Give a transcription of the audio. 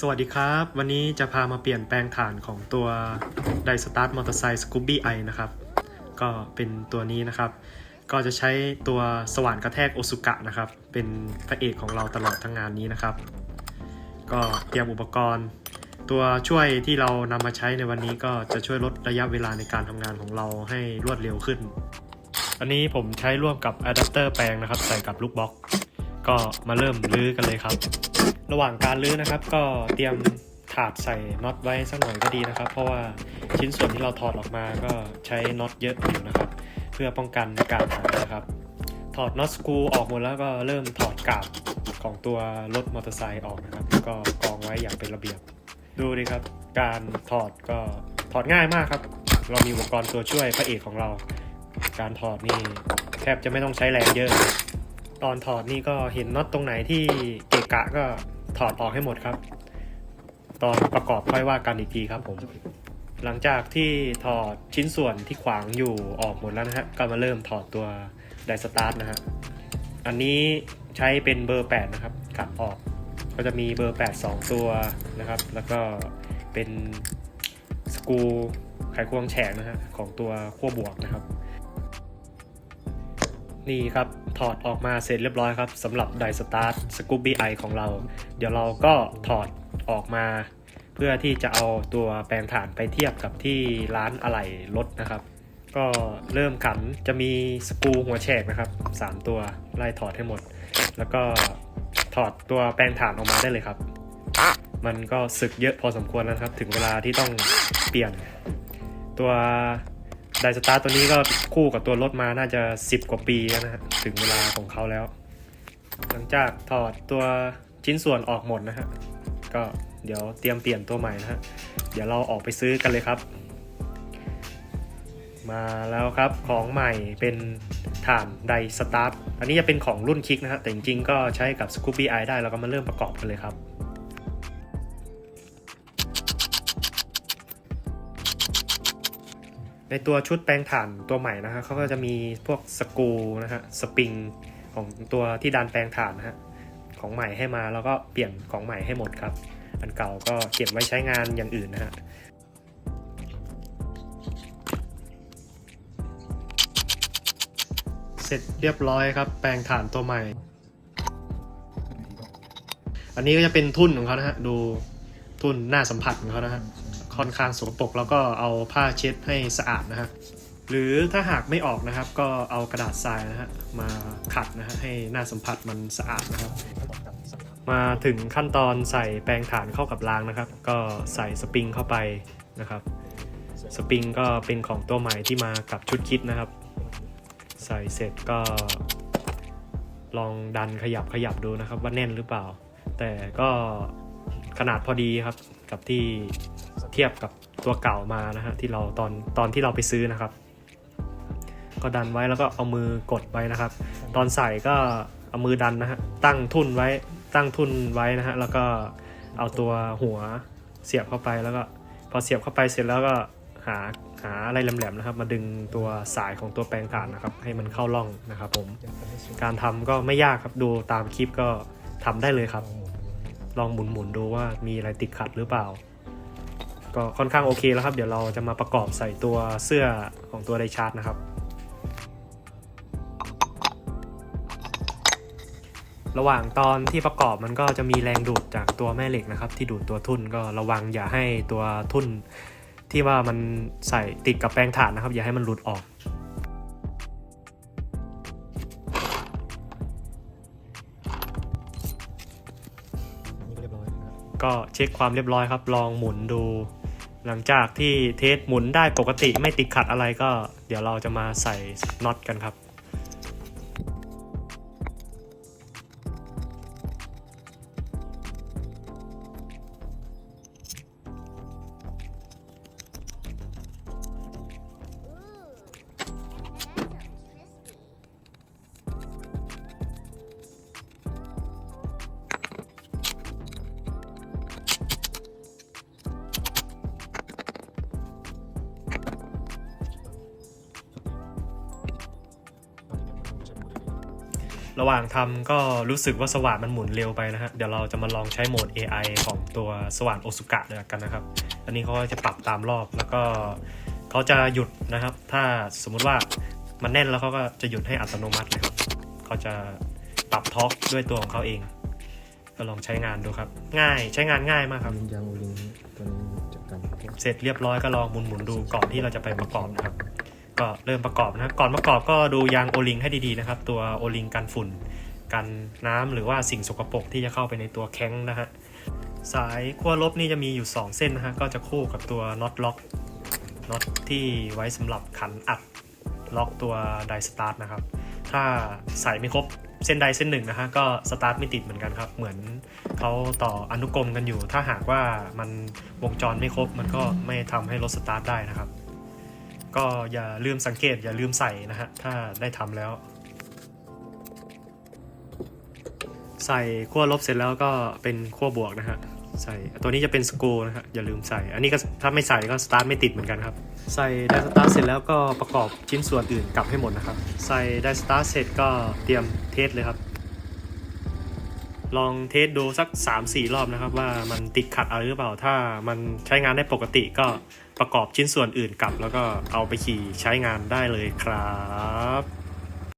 สวัสดีครับ วันนี้จะพามาเปลี่ยนแปลงฐานของตัวไดสตาร์ทมอเตอร์ไซค์สกูบี้ไอนะครับ ก็เป็นตัวนี้นะครับ ก็จะใช้ตัวสว่านกระแทกโอซุกะนะครับ เป็นพระเอกของเราตลอดทั้งงานนี้นะครับ ก็เตรียมอุปกรณ์ ตัวช่วยที่เรานำมาใช้ในวันนี้ก็จะช่วยลดระยะเวลาในการทำงานของเราให้รวดเร็วขึ้น อันนี้ผมใช้ร่วมกับอะแดปเตอร์แปลงนะครับ ใส่กับลูกบล็อกก็มาเริ่มลื้อกันเลยครับ ระหว่างการลื้อนะครับ ก็เตรียมถาดใส่น็อตไว้สักหน่อยก็ดีนะครับ เพราะว่าชิ้นส่วนที่เราถอดออกมาก็ใช้น็อตเยอะอยู่นะครับ เพื่อป้องกันการหายนะครับ ถอดน็อตสกรูออกหมดแล้วก็เริ่มถอดกาบของตัวรถมอเตอร์ไซค์ออกนะครับ ก็กองไว้อย่างเป็นระเบียบ ดูดิครับ การถอดก็ถอดง่ายมากครับ เรามีอุปกรณ์ตัวช่วยพระเอกของเรา การถอดนี่แทบจะไม่ต้องใช้แรงเยอะ ตอนถอดนี่ก็เห็นน็อตตรงไหนที่เกะกะก็ ถอดออกให้หมดครับ ตอนประกอบค่อยว่ากันอีกทีครับผม หลังจากที่ถอดชิ้นส่วนที่ขวางอยู่ออกหมดแล้วนะฮะก็มาเริ่มถอดตัวไดสตาร์ทนะฮะอันนี้ใช้เป็นเบอร์ 8 นะครับขัดออก ก็จะมีเบอร์ 8 2 ตัวนะครับ แล้วก็เป็นสกรูไขควงแฉกนะฮะของตัวขั้วบวกนะครับ นี่ครับถอดออกมาเสร็จเรียบร้อยครับสำหรับไดสตาร์ทสกูบี้ไอของเรา เดี๋ยวเราก็ถอดออกมา เพื่อที่จะเอาตัวแปลงฐานไปเทียบกับที่ร้านอะไหล่รถนะครับ ก็เริ่มขันจะมีสกูหัวแฉกนะครับ 3 ตัวไล่ถอดให้หมด แล้วก็ถอดตัวแปลงฐานออกมาได้เลยครับ มันก็สึกเยอะพอสมควรแล้วครับ ถึงเวลาที่ต้องเปลี่ยนตัว ไดสตาร์ตัวนี้ก็คู่กับตัวรถมาน่าจะ 10 กว่าปีแล้วนะฮะถึงเวลาของเขาแล้ว หลังจากถอดตัวชิ้นส่วนออกหมดนะฮะก็เดี๋ยวเตรียมเปลี่ยนตัวใหม่นะฮะเดี๋ยวเราออกไปซื้อกันเลยครับ มาแล้วครับของใหม่เป็นฐานไดสตาร์อันนี้จะเป็นของรุ่นคิกนะฮะแต่จริงๆก็ใช้กับ Scoopy i ได้เราก็มาเริ่มประกอบกันเลยครับ ในตัวชุดแปลงถ่านตัวใหม่นะฮะเขาก็จะมีพวกสกรูนะฮะสปริงของตัวที่ดันแปลงถ่านนะฮะของใหม่ให้มาแล้วก็เปลี่ยนของใหม่ให้หมดครับ อันเก่าก็เก็บไว้ใช้งานอย่างอื่นนะฮะเสร็จเรียบร้อยครับ แปลงถ่านตัวใหม่ อันนี้ก็จะเป็นทุ่นของเขานะฮะ ดูทุ่นหน้าสัมผัสของเขานะฮะ ค่อนข้างสกปรกแล้วก็เอาผ้าเช็ดให้สะอาดนะฮะหรือถ้าหากไม่ออกนะครับก็เอากระดาษทรายนะฮะมาขัดนะฮะให้หน้าสัมผัสมันสะอาดนะครับ มาถึงขั้นตอนใส่แปรงฐานเข้ากับรางนะครับ ก็ใส่สปริงเข้าไปนะครับ สปริงก็เป็นของตัวใหม่ที่มากับชุดคิดนะครับ ใส่เสร็จก็ลองดันขยับขยับดูนะครับว่าแน่นหรือเปล่า แต่ก็ขนาดพอดีครับ กับที่เทียบกับตัวเก่ามานะฮะที่เราตอนตอนที่เราไปซื้อนะครับ ก็ดันไว้แล้วก็เอามือกดไว้นะครับ ตอนใส่ก็เอามือดันนะฮะตั้งทุ่นไว้ตั้งทุ่นไว้นะฮะแล้วก็เอาตัวหัวเสียบเข้าไปแล้วก็พอเสียบเข้าไปเสร็จแล้วก็หาหาอะไรแหลมๆนะครับ มาดึงตัวสายของตัวแปลงถ่านนะครับ ให้มันเข้าร่องนะครับ ผม การทำก็ไม่ยากครับดูตามคลิปก็ทำได้เลยครับ ลองหมุนๆดูว่ามีอะไรติดขัดหรือเปล่า ก็ค่อนข้างโอเคแล้วครับ เดี๋ยวเราจะมาประกอบใส่ตัวเสื้อของตัวไดชาร์จนะครับ ระหว่างตอนที่ประกอบมันก็จะมีแรงดูดจากตัวแม่เหล็กนะครับ ที่ดูดตัวทุ่นก็ระวังอย่าให้ตัวทุ่นที่ว่ามันใส่ติดกับแปลงถานนะครับ อย่าให้มันหลุดออก ก็เช็คความเรียบร้อยครับ ลองหมุนดู หลังจากที่เทสหมุนได้ปกติไม่ติดขัดอะไรก็ เดี๋ยวเราจะมาใส่น็อตกันครับ ระหว่างทำก็รู้สึกว่าสว่านมันหมุนเร็วไปนะฮะ เดี๋ยวเราจะมาลองใช้โหมด AI ของตัวสว่านโอซุกะเนี่ยกันนะครับ อันนี้เขาก็จะปรับตามรอบแล้วก็เขาจะหยุดนะครับ ถ้าสมมุติว่ามันแน่นแล้วเขาก็จะหยุดให้อัตโนมัติเลยครับเขาจะปรับทอร์กด้วยตัวของเขาเอง ก็ลองใช้งานดูครับ ง่ายใช้งานง่ายมากครับลิงยางโอลิงตัวนี้จัดการเสร็จเรียบร้อยก็ลองหมุนๆดูก่อนที่เราจะไปประกอบนะครับ ก็เริ่มประกอบนะก่อนประกอบก็ดูยางโอลิงให้ดีๆนะครับ ตัวโอลิงกันฝุ่น กันน้ำหรือว่าสิ่งสกปรกที่จะเข้าไปในตัวแข้งนะฮะสายขั้วลบนี่จะมีอยู่ 2 เส้นนะฮะก็จะคู่กับตัวน็อตล็อกน็อตที่ไว้สำหรับขันอัดล็อกตัวไดสตาร์ทนะครับ ถ้าใส่ไม่ครบเส้นใดเส้นหนึ่งนะฮะก็สตาร์ทไม่ติดเหมือนกันครับ เหมือนเขาต่ออนุกรมกันอยู่ ถ้าหากว่ามันวงจรไม่ครบมันก็ไม่ทำให้รถสตาร์ทได้นะครับ ก็อย่าลืมสังเกตอย่าลืมใส่นะฮะ ถ้าได้ทำแล้ว ใส่ขั้วลบเสร็จแล้วก็เป็นขั้วบวกนะฮะ ใส่ตัวนี้จะเป็นสกรูนะฮะ อย่าลืมใส่ อันนี้ก็ถ้าไม่ใส่ก็สตาร์ทไม่ติดเหมือนกันครับ ใส่ไดสตาร์ทเสร็จแล้วก็ประกอบชิ้นส่วนอื่นกลับให้หมดนะครับ ใส่ไดสตาร์ทเสร็จก็เตรียมเทสเลยครับลองเทสดูสัก 3-4 รอบนะครับว่ามันติดขัดอะไรหรือเปล่า ถ้ามันใช้งานได้ปกติก็ ประกอบชิ้นส่วนอื่นกลับ แล้วก็เอาไปขี่ใช้งานได้เลยครับ